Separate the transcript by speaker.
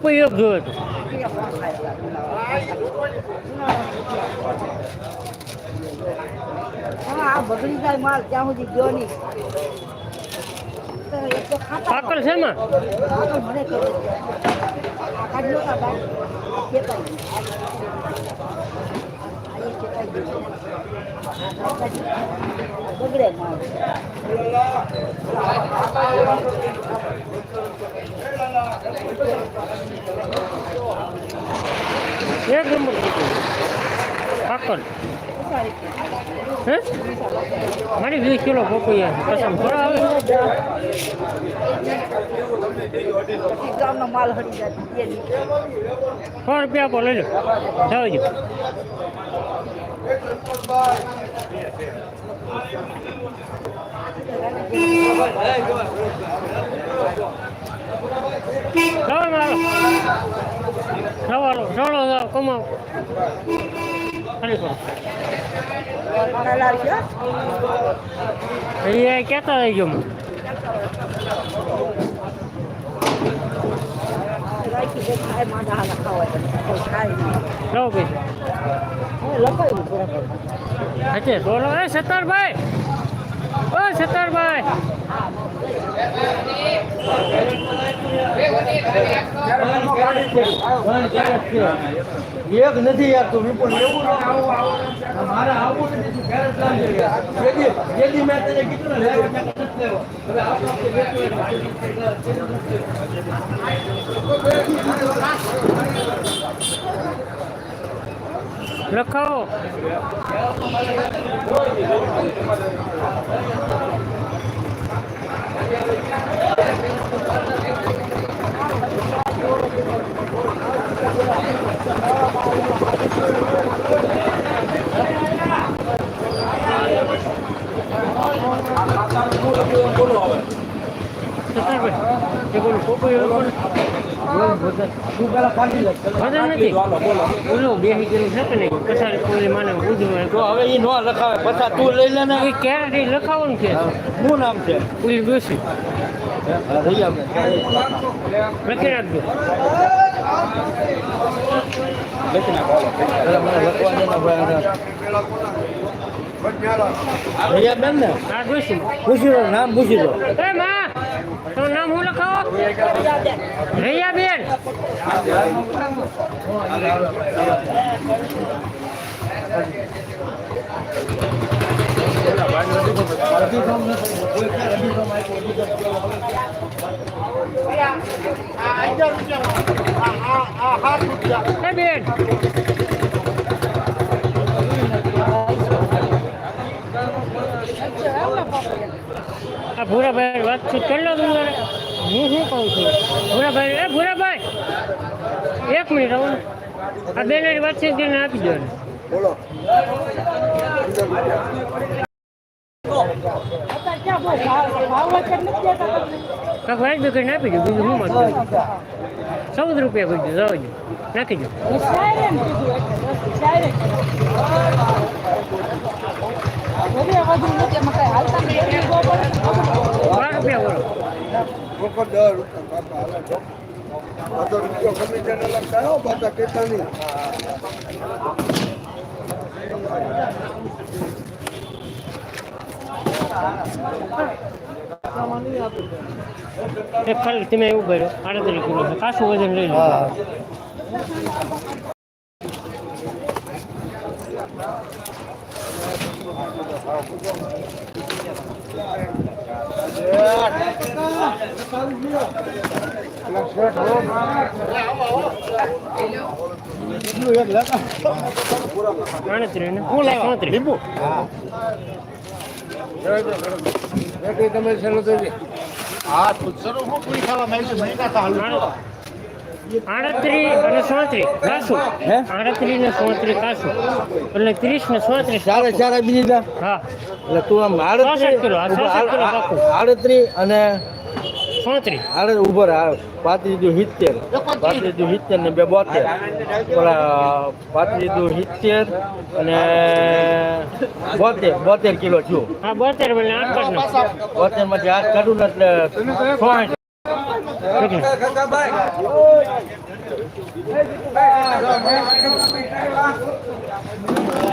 Speaker 1: એક જોયો
Speaker 2: આ બગડી જાય માલ ત્યાં સુધી ગયો નહીં.
Speaker 1: પાકલ છે માં એક નંબર હે મારી વીસ કિલો પપૈયા છે કસમ થોડા. સો રૂપિયા આપો લઈ લો જાવજો સવારો સવારો જાઓ કમાઓ એ ભાઈ
Speaker 2: હવે લપાયું બરાબર
Speaker 1: બોલો એ સત્તરભાઈ ઓ સત્તરભાઈ
Speaker 3: એક નથી યાર તું વિપુલ લેવું ને મારે આવું નથી ક્યારે ચાલુ છે યાર જેદી જેદી મેં તને કીધું ને લેવા ત્યાં નથી લેવો હવે આપણો કે બેઠો
Speaker 1: લખાવો સત્તરભાઈ એ બોલું પોપૈયું બોલો
Speaker 3: તું પેલા કાઢી લે
Speaker 1: વધારે નથી બોલો બે ગયેલું છે કે નહીં કસારી કોઈ માને ઉજવે
Speaker 3: તો હવે ઈ નો લખાવે પછી તું લઈ લે ને
Speaker 1: એ ક્યારે લખાવવાનું છે
Speaker 3: શું નામ છે?
Speaker 1: પુલી બેસી
Speaker 3: રહી આપણે
Speaker 1: લખી નાખજો.
Speaker 3: લખી નાખો. દે બેન ને પૂછી દો નામ પૂછી લો
Speaker 1: એ માં તો નામ હું લખાવો રૈયા બેન બેન આ ભૂરાભાઈ વાતચીત કરી લો તમારે હું શું કહું છું ભૂરાભાઈ એ ભૂરાભાઈ એક મિનિટ આવો. આ બેનરી વાતચીત કરીને આપી દો ને.
Speaker 2: અત્યારે ક્યાં બહુ ભાવ ભાવ વચ્ચે નથી દેતા તમને
Speaker 1: કાંઈક વાજબી કરીને આપી દો બીજું હું માગું ચૌદ રૂપિયા કરી દો જવા દો નાખી દો
Speaker 2: એ
Speaker 1: રૂપિયો
Speaker 4: કમિશન અલગ થાય કહેતા નહીં.
Speaker 1: એક ખાલી તમે એવું કર્યો. આડત્રીસ કિલો છે. કાશું વજન લઈ લો. આડત્રીસ ને હું લાવ્યો ચોત્રીસ
Speaker 4: બેટી તમે છેલ્લું તો જે.
Speaker 1: આડત્રીસ અને સોત્રીસ. કાશું
Speaker 3: હે?
Speaker 1: આડત્રીસ ને સોત્રીસ એટલે ત્રીસ ને સોત્રીસ
Speaker 3: ચારે ચારે બીજી જા.
Speaker 1: હા.
Speaker 3: એટલે તું આમ
Speaker 1: ચોસઠ કિલો.
Speaker 3: આડત્રીસ અને
Speaker 1: સોત્રીસ.
Speaker 3: આડે ઊભો રહે પાંત્રીસ દુ સિત્તેર. પાંત્રીસ દુ સિત્તેર ને બે બોતેર. પેલા પાંત્રીસ દુ સિત્તેર અને બોતેર બોતેર કિલો છું
Speaker 1: હા બોતેર. બોતેરમાંથી આઠ કાઢું
Speaker 3: એટલે
Speaker 4: ગંગાભાઈ